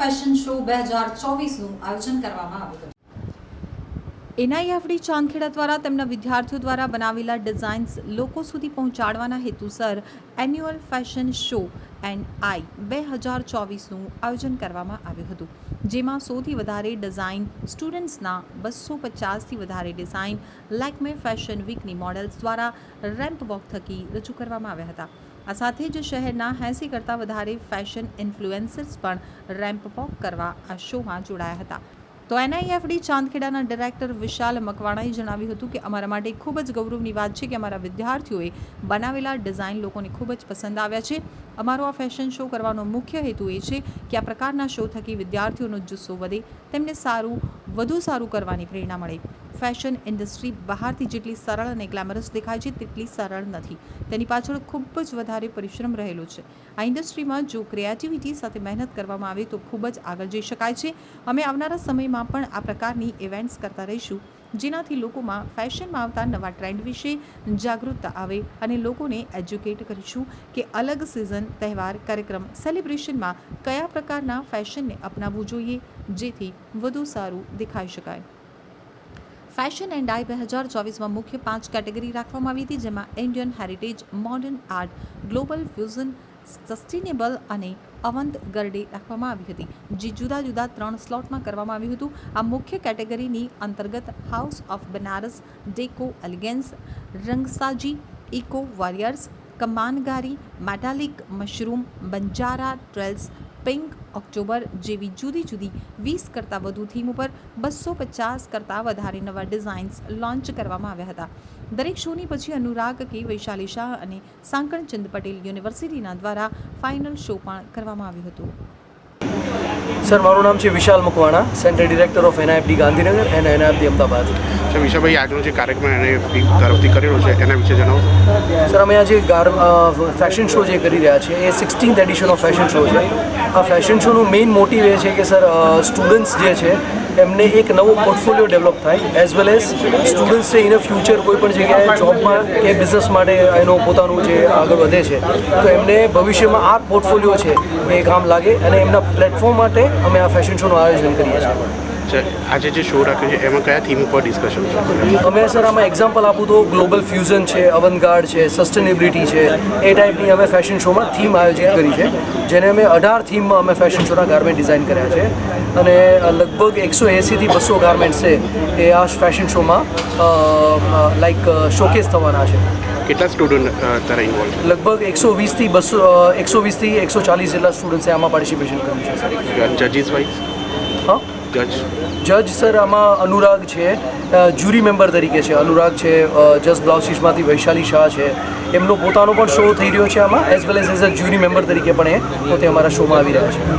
Fashion show બે હજાર ચોવીસનું આયોજન કરવામાં આવ્યું હતું. એનઆઈએફડી ચાંદખેડા દ્વારા તેમના વિદ્યાર્થીઓ દ્વારા બનાવેલા ડિઝાઇન્સ લોકો સુધી પહોંચાડવાના હેતુસર annual fashion show and I બે હજાર ચોવીસનું આયોજન કરવામાં આવ્યું હતું. જેમાં સૌથી વધારે ડિઝાઇન સ્ટુડન્ટ્સના બસો પચાસથી વધારે ડિઝાઇન લેકમે ફેશન વીકની મોડલ્સ દ્વારા રેમ્પ વોક થકી રજૂ કરવામાં આવ્યા હતા. આ સાથે જ શહેરના એંસી કરતાં વધારે ફેશન ઇન્ફ્લુએન્સર્સ પણ રેમ્પ વોક કરવા આ શોમાં જોડાયા હતા. તો એનઆઈએફડી ચાંદખેડાના ડિરેક્ટર વિશાલ મકવાણાએ જણાવ્યું હતું કે અમારા માટે ખૂબ જ ગૌરવની વાત છે કે અમારા વિદ્યાર્થીઓએ બનાવેલા ડિઝાઇન લોકોને ખૂબ જ પસંદ આવ્યા છે. અમારો આ ફેશન શો કરવાનો મુખ્ય હેતુ એ છે કે આ પ્રકારના શો થકી વિદ્યાર્થીઓનો જુસ્સો વધે, તેમને સારું, વધુ સારું કરવાની પ્રેરણા મળે. ફેશન ઇન્ડસ્ટ્રી બહારથી જેટલી સરળ અને ગ્લેમરસ દેખાય છે, તેટલી સરળ નથી. તેની પાછળ ખૂબ જ વધારે પરિશ્રમ રહેલો છે. આ ઇન્ડસ્ટ્રીમાં જો ક્રિએટિવિટી સાથે મહેનત કરવામાં આવે તો ખૂબ જ આગળ જઈ શકાય છે. અમે આવનારા સમયમાં પણ આ પ્રકારની ઇવેન્ટ્સ કરતા રહીશું, જેનાથી લોકોમાં ફેશનમાં આવતા નવા ટ્રેન્ડ વિશે જાગૃતતા આવે અને લોકોને એજ્યુકેટ કરીશું કે અલગ સિઝન, તહેવાર, કાર્યક્રમ, સેલિબ્રેશનમાં કયા પ્રકારના ફેશનને અપનાવવું જોઈએ, જેથી વધુ સારું દેખાઈ શકાય. ફેશન એન્ડ આઈ બે હજાર ચોવીસમાં મુખ્ય પાંચ કેટેગરી રાખવામાં આવી હતી, જેમાં Indian heritage, modern art, global fusion, sustainable અને અવંત ગરડે રાખવામાં આવી હતી, જે જુદા જુદા ત્રણ સ્લોટમાં કરવામાં આવ્યું હતું. આ મુખ્ય કેટેગરીની અંતર્ગત house of Banaras deco elegance Rangsaji eco warriors Kamangari metallic mushroom Banjara trails pink October જેવી જુદી જુદી વીસ કરતાં વધુ થીમ ઉપર બસો પચાસ કરતાં વધારે નવા ડિઝાઇન્સ લોન્ચ કરવામાં આવ્યા હતા. દરેક શોની પછી અનુરાગ કે વૈશાલી શાહ અને સાંકળચંદ પટેલ યુનિવર્સિટીના દ્વારા ફાઇનલ શો પણ કરવામાં આવ્યું હતું. સર, મારું નામ છે Vishal Makwana centre director of NIFD Gandhinagar and NIFD Ahmedabad. Sir Mishabhai આજનો જે કાર્યક્રમ એને તરફથી કરેલો છે, એના વિશે જણાવો. સર, અમે આજે ગાર ફેશન શો જે કરી રહ્યા છીએ, એ sixteenth edition of fashion show છે. આ ફેશન શોનું મેઇન મોટિવ એ છે કે, સર સ્ટુડન્ટ્સ જે છે, એમને એક નવો પોર્ટફોલિયો ડેવલપ થાય એઝ વેલ એઝ સ્ટુડન્ટ્સ છે ઇન ફ્યુચર કોઈ પણ જગ્યાએ જોબમાં કે બિઝનેસ માટે એનો પોતાનું જે આગળ વધે છે, તો એમને ભવિષ્યમાં આ પોર્ટફોલિયો છે એ કામ લાગે, અને એમના પ્લેટફોર્મ માટે અમે આ ફેશન શોનું આયોજન કરીએ છીએ. આજે જે શો રાખ્યો છે એમાં કયા થીમ ઉપર ડિસ્કશન છે? અમે સર આમાં એક્ઝામ્પલ આપું તો ગ્લોબલ ફ્યુઝન છે અવનગાર્ડ છે સસ્ટેનેબિલિટી છે એ ટાઈપની અમે ફેશન શોમાં થીમ આયોજિત કરી છે જેને અમે અઢાર થીમમાં અમે ફેશન શોના ગાર્મેન્ટ ડિઝાઇન કર્યા છે અને લગભગ એકસો એંસીથી બસો ગાર્મેન્ટ્સ છે એ આ ફેશન શોમાં લાઈક શોકેસ થવાના છે. કેટલા સ્ટુડન્ટ તારા ઇન્વોલ્વ લગભગ એકસો વીસથી બસો એકસો વીસથી એકસો ચાલીસ જેટલા સ્ટુડન્ટ્સે આમાં પાર્ટિસિપેશન કર્યું છે જજીસ વાઇઝ? જજ? જજ સર, આમાં અનુરાગ છે. જ્યુરી મેમ્બર તરીકે છે. અનુરાગ છે જસ્ટ બ્લાઉસીસમાંથી વૈશાલી શાહ છે. એમનો પોતાનો પણ શો થઈ રહ્યો છે આમાં as well as as a jury member તરીકે પણ એ પોતે અમારા શોમાં આવી રહ્યા છે.